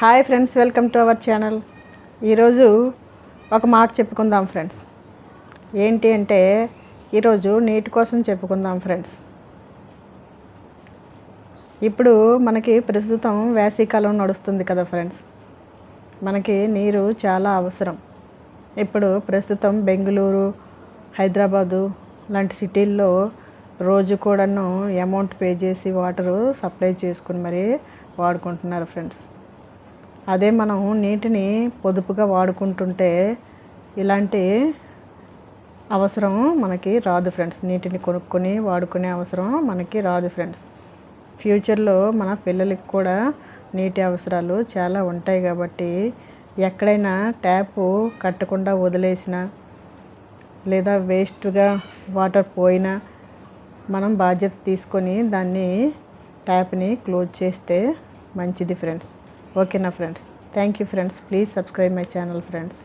Hi friends welcome to our channel. ఈరోజు ఒక మాట చెప్పుకుందాం ఫ్రెండ్స్. ఏంటి అంటే ఈరోజు నీటి కోసం చెప్పుకుందాం ఫ్రెండ్స్. ఇప్పుడు మనకి ప్రస్తుతం వేసవికాలం నడుస్తుంది కదా ఫ్రెండ్స్. మనకి నీరు చాలా అవసరం. ఇప్పుడు ప్రస్తుతం బెంగళూరు హైదరాబాదు లాంటి సిటీల్లో రోజు కూడాను అమౌంట్ పే చేసి వాటరు సప్లై చేసుకుని మరి వాడుకుంటున్నారు ఫ్రెండ్స్. అదే మనం నీటిని పొదుపుగా వాడుకుంటుంటే ఇలాంటి అవసరం మనకి రాదు ఫ్రెండ్స్. నీటిని కొనుక్కొని వాడుకునే అవసరం మనకి రాదు ఫ్రెండ్స్. ఫ్యూచర్లో మన పిల్లలకి కూడా నీటి అవసరాలు చాలా ఉంటాయి కాబట్టి ఎక్కడైనా ట్యాపు కట్టకుండా వదిలేసిన లేదా వేస్ట్గా వాటర్ పోయినా మనం బాధ్యత తీసుకొని దాన్ని ట్యాప్ని క్లోజ్ చేస్తే మంచిది ఫ్రెండ్స్. ఓకేనా friends? Thank you friends. Please subscribe my channel friends.